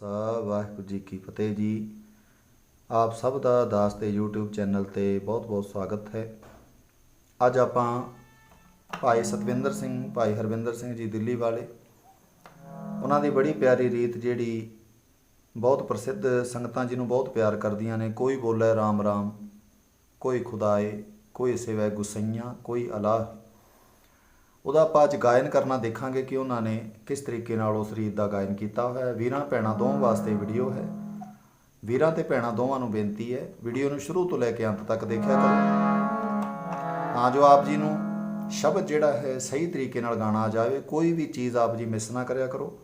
ਖਾਲਸਾ ਵਾਹਿਗੁਰੂ ਜੀ ਕੀ ਫਤਿਹ ਜੀ। ਆਪ ਸਭ ਦਾ ਦਾਸ ਤੇ YouTube ਚੈਨਲ ਤੇ ਬਹੁਤ-ਬਹੁਤ ਸਵਾਗਤ ਹੈ। ਅੱਜ ਆਪਾਂ ਭਾਈ ਸਤਵਿੰਦਰ ਸਿੰਘ, ਭਾਈ ਹਰਵਿੰਦਰ ਸਿੰਘ ਜੀ ਦਿੱਲੀ ਵਾਲੇ। ਉਹਨਾਂ ਦੀ ਬੜੀ ਪਿਆਰੀ ਰੀਤ ਜਿਹੜੀ ਬਹੁਤ ਪ੍ਰਸਿੱਧ ਸੰਗਤਾਂ ਜੀ ਨੂੰ ਬਹੁਤ ਪਿਆਰ ਕਰਦੀਆਂ ਨੇ। ਕੋਈ ਬੋਲੇ RAM RAM ਕੋਈ ਖੁਦਾਏ, ਕੋਈ ਸਿਵੈ ਗੁਸਈਆਂ, ਕੋਈ ਅਲਾਹ ਉਹਦਾ ਆਪਾਂ ਅੱਜ ਗਾਇਨ ਕਰਨਾ ਦੇਖਾਂਗੇ ਕਿ ਉਹਨਾਂ ਨੇ ਕਿਸ ਤਰੀਕੇ ਨਾਲ ਉਸ ਰੀਤ ਦਾ ਗਾਇਨ ਕੀਤਾ ਹੋਇਆ ਹੈ। ਵੀਰਾਂ ਭੈਣਾਂ ਦੋਵਾਂ ਵਾਸਤੇ ਵੀਡੀਓ ਹੈ। ਵੀਰਾਂ ਤੇ ਭੈਣਾਂ ਦੋਵਾਂ ਨੂੰ ਬੇਨਤੀ ਹੈ, ਵੀਡੀਓ ਨੂੰ ਸ਼ੁਰੂ ਤੋਂ ਲੈ ਕੇ ਅੰਤ ਤੱਕ ਦੇਖਿਆ ਕਰੋ। ਤਾਂ ਜੋ ਆਪ ਜੀ ਨੂੰ ਸ਼ਬਦ ਜਿਹੜਾ ਹੈ, ਸਹੀ ਤਰੀਕੇ ਨਾਲ ਗਾਣਾ ਆ ਜਾਵੇ, ਕੋਈ ਵੀ ਚੀਜ਼ ਆਪ ਜੀ ਮਿਸ ਨਾ ਕਰਿਆ ਕਰੋ।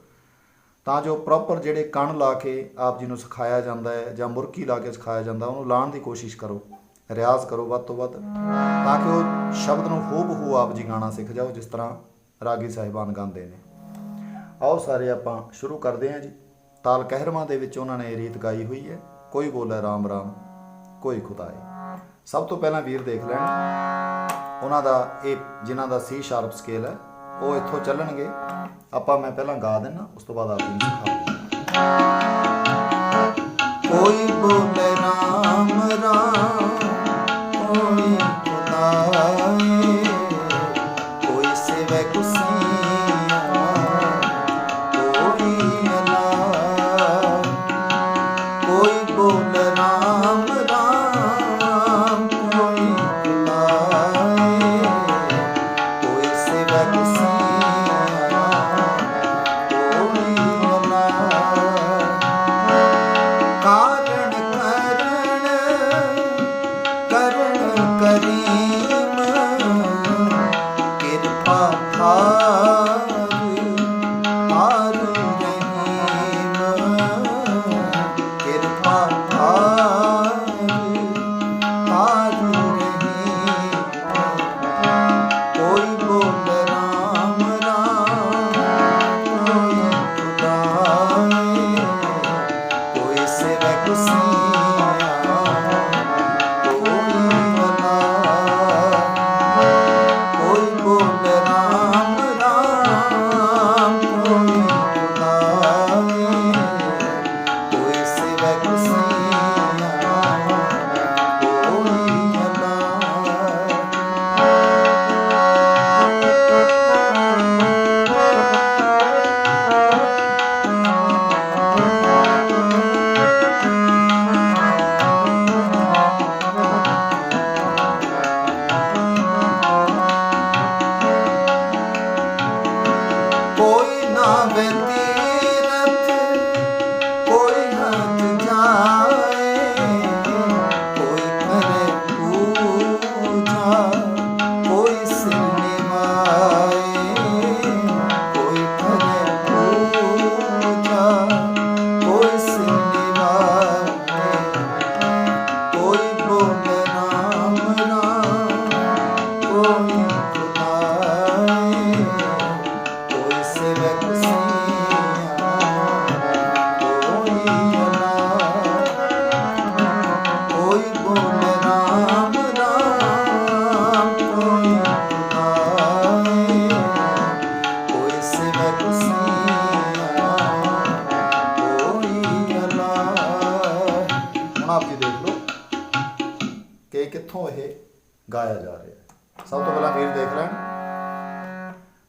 ਤਾਂ ਜੋ ਪ੍ਰੋਪਰ ਜਿਹੜੇ ਕਣ ਲਾ ਕੇ ਆਪ ਜੀ ਨੂੰ ਸਿਖਾਇਆ ਜਾਂਦਾ ਹੈ ਜਾਂ ਮੁਰਕੀ ਲਾ ਕੇ ਸਿਖਾਇਆ ਜਾਂਦਾ, ਉਹਨੂੰ ਲਾਉਣ ਦੀ ਕੋਸ਼ਿਸ਼ ਕਰੋ। ਰਿਆਜ਼ ਕਰੋ ਵੱਧ ਤੋਂ ਵੱਧ, ਤਾਂ ਕਿ ਉਹ ਸ਼ਬਦ ਨੂੰ ਹੂਬ ਹੂ ਆਪ ਜੀ ਗਾਣਾ ਸਿੱਖ ਜਾਓ, ਜਿਸ ਤਰ੍ਹਾਂ ਰਾਗੀ ਸਾਹਿਬਾਨ ਗਾਉਂਦੇ ਨੇ। ਆਓ ਸਾਰੇ ਆਪਾਂ ਸ਼ੁਰੂ ਕਰਦੇ ਹਾਂ ਜੀ। ਤਾਲ ਕਹਿਰਵਾਂ ਦੇ ਵਿੱਚ ਉਹਨਾਂ ਨੇ ਰੀਤ ਗਾਈ ਹੋਈ ਹੈ, ਕੋਈ ਬੋਲੇ ਰਾਮ ਰਾਮ, ਕੋਈ ਖੁਦਾਏ ਸਭ ਤੋਂ ਪਹਿਲਾਂ ਵੀਰ ਦੇਖ ਲੈਣ, ਉਹਨਾਂ ਦਾ ਇਹ ਜਿਨ੍ਹਾਂ ਦਾ ਸੀ ਸ਼ਾਰਪ ਸਕੇਲ ਹੈ, ਉਹ ਇੱਥੋਂ ਚੱਲਣਗੇ। ਆਪਾਂ ਮੈਂ ਪਹਿਲਾਂ ਗਾ ਦਿੰਨਾ, ਉਸ ਤੋਂ ਬਾਅਦ ਆਪ ਨੂੰ ਸਿਖਾਉਂਗਾ। ਕੋਈ ਬੋਲੇ ਰਾਮ ਰਾਮ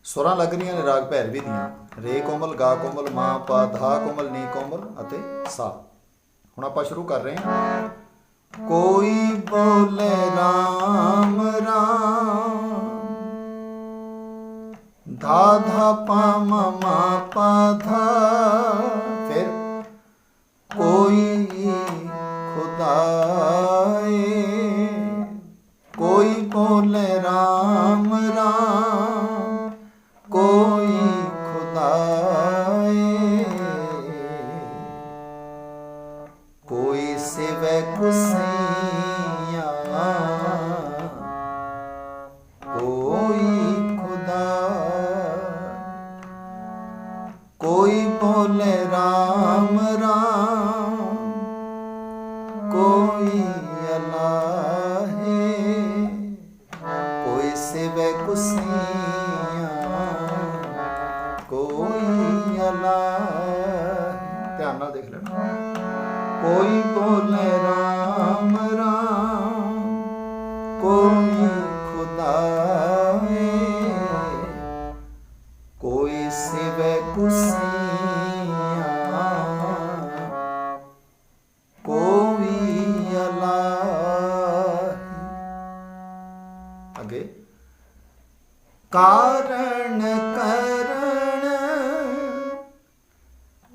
ਸੁਰਾਂ ਲੱਗ ਰਹੀਆਂ ਨੇ ਰਾਗ ਭੈਰਵੀ ਦੀਆਂ। ਰੇ ਕੋਮਲ, ਗਾ ਕੋਮਲ, ਮਾ, ਪਾ, ਧਾ ਕੋਮਲ, ਨੀ ਕੋਮਲ ਅਤੇ ਸਾ। ਹੁਣ ਆਪਾਂ ਸ਼ੁਰੂ ਕਰ ਰਹੇ ਹਾਂ। ਕੋਈ ਬੋਲੇ ਰਾਮ ਰਾਮ। ਧਾ ਧਾ ਪਾ ਮਾ, ਪਾ, ਧਾ। ਕੋਈ ਸਿਵੈ ਕੁਸਈਆ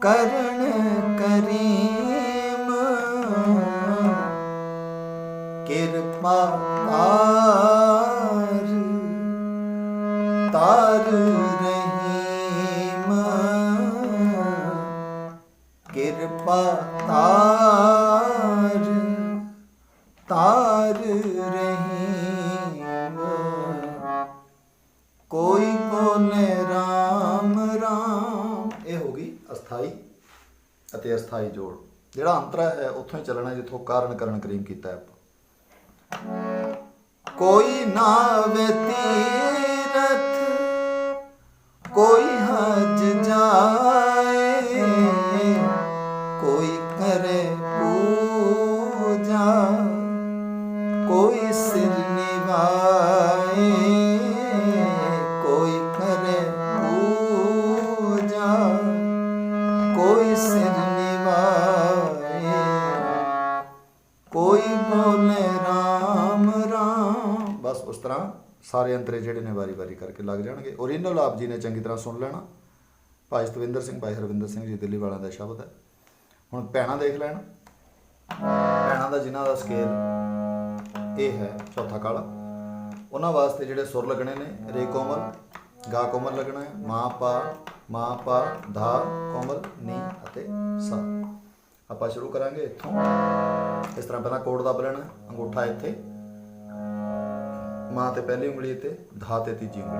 ਕਰਨ ਕਰੀਮ। ਕਿਰਪਾ ਤਾਰ ਤਾਰ ਰਹੀਮ। ਕਿਰਪਾ ਤਾਰ ਤਾਰ ਅਤੇ ਅਸਥਾਈ ਜੋੜ। ਜਿਹੜਾ ਅੰਤਰਾ ਹੈ, ਉੱਥੋਂ ਹੀ ਚੱਲਣਾ ਜਿੱਥੋਂ ਕਾਰਨ ਕਰਨ ਕਰੀਮ ਕੀਤਾ ਹੈ ਕੋਈ ਨਾਵੇ ਤੀਰਥ ਸਾਰੇ ਅੰਤਰੇ ਜਿਹੜੇ ਨੇ ਵਾਰੀ-ਵਾਰੀ ਕਰਕੇ ਲੱਗ ਜਾਣਗੇ। ਓਰੀਜਨਲ ਆਪ ਜੀ ਨੇ ਚੰਗੀ ਤਰ੍ਹਾਂ ਸੁਣ ਲੈਣਾ। ਭਾਈ ਸਤਵਿੰਦਰ ਸਿੰਘ, ਭਾਈ ਹਰਵਿੰਦਰ ਸਿੰਘ ਜੀ, ਦਿੱਲੀ ਵਾਲਿਆਂ ਦਾ ਸ਼ਬਦ ਹੈ। ਹੁਣ ਪੈਣਾ ਦੇਖ ਲੈਣ। ਪੈਣਾ ਦਾ ਜਿਨ੍ਹਾਂ ਦਾ ਸਕੇਲ ਇਹ ਹੈ ਚੌਥਾ ਕਾਲਾ। ਉਹਨਾਂ ਵਾਸਤੇ ਜਿਹੜੇ ਸੁਰ ਲੱਗਣੇ ਨੇ, ਰੇ ਕੋਮਲ, ਗਾ ਕੋਮਲ ਲੱਗਣਾ ਹੈ। ਮਾ, ਪਾ ਮਾ, ਪਾ, ਧਾ, ਕੋਮਲ, ਨੀ ਅਤੇ ਸਾ। ਆਪਾਂ ਸ਼ੁਰੂ ਕਰਾਂਗੇ ਇੱਥੋਂ। ਇਸ ਤਰ੍ਹਾਂ ਪਹਿਲਾਂ ਕੋਟ ਦੱਬ ਲੈਣਾ, ਅੰਗੂਠਾ ਇੱਥੇ। ਮਾਂ ਤੇ ਪਹਿਲੀ ਉਂਗਲੀ ਤੇ ਧਾ ਤੇ ਤੀਜੀ ਉਂਗਲੀ।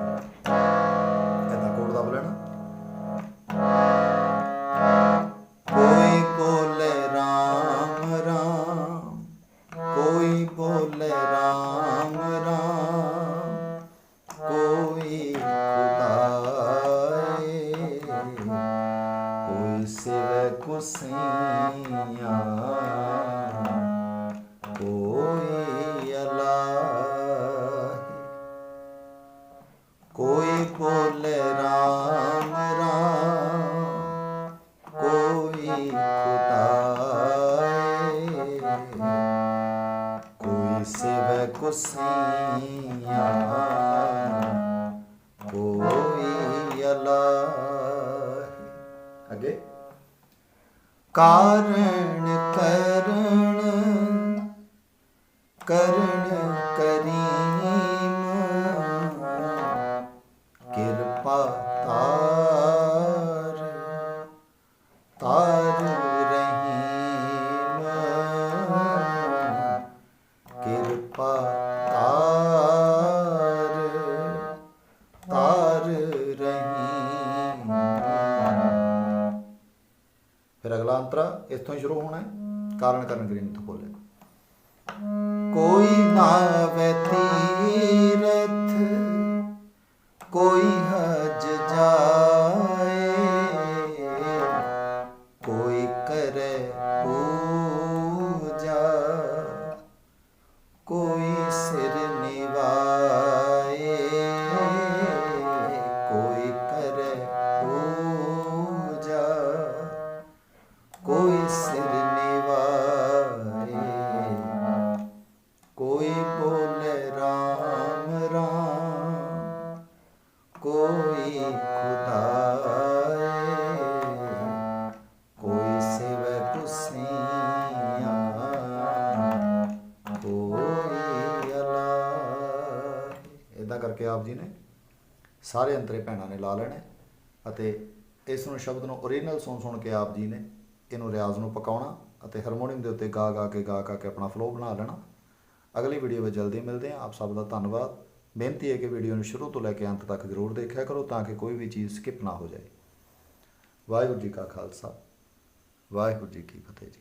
ਇਦਾਂ ਕੋਡ ਦੱਬ ਲੈਣਾ ਕਾਰਣ ਕਰਨ ਕਰਨ ਕਰੀਮ। ਕਿਰਪਾ ਤਾਰ ਤਾਰ ਅੰਤਰਾ ਸ਼ੁਰੂ ਹੋਣਾ ਹੈ ਕਾਰਨ ਕਰਨ ਕਰੀਮ ਤੋਂ ਬੋਲੇ ਕੋਈ ਨਾਵੇ ਤੀਰਥ ਕੋਈ ਖੁਦਾਏ, ਕੋਈ ਸਿਵੇ ਕੁਸੀਆਂ, ਕੋਈ ਅਲਾਹੀ। ਇਦਾਂ ਕਰਕੇ ਆਪ ਜੀ ਨੇ ਸਾਰੇ ਅੰਤਰੇ ਭੈਣਾਂ ਨੇ ਲਾ ਲੈਣੇ ਅਤੇ ਇਸ ਨੂੰ ਸ਼ਬਦ ਨੂੰ ਓਰੀਜਨਲ ਸੁਣ ਸੁਣ ਕੇ ਆਪ ਜੀ ਨੇ ਇਹਨੂੰ ਰਿਆਜ਼ ਨੂੰ ਪਕਾਉਣਾ ਅਤੇ ਹਾਰਮੋਨੀਅਮ ਦੇ ਉੱਤੇ ਗਾ ਗਾ ਕੇ ਗਾ ਗਾ ਕੇ ਆਪਣਾ ਫਲੋ ਬਣਾ ਲੈਣਾ। ਅਗਲੀ ਵੀਡੀਓ ਵਿੱਚ ਜਲਦੀ ਮਿਲਦੇ ਹਾਂ। ਆਪ ਸਭ ਦਾ ਧੰਨਵਾਦ। ਬੇਨਤੀ ਹੈ ਕਿ ਵੀਡੀਓ ਨੂੰ ਸ਼ੁਰੂ ਤੋਂ ਲੈ ਕੇ ਅੰਤ ਤੱਕ ਜ਼ਰੂਰ ਦੇਖਿਆ ਕਰੋ ਤਾਂ ਕਿ ਕੋਈ ਵੀ ਚੀਜ਼ ਸਕਿਪ ਨਾ ਹੋ ਜਾਏ। ਵਾਹਿਗੁਰੂ ਜੀ ਕਾ ਖਾਲਸਾ। ਵਾਹਿਗੁਰੂ ਜੀ ਕੀ ਫਤਿਹ ਜੀ।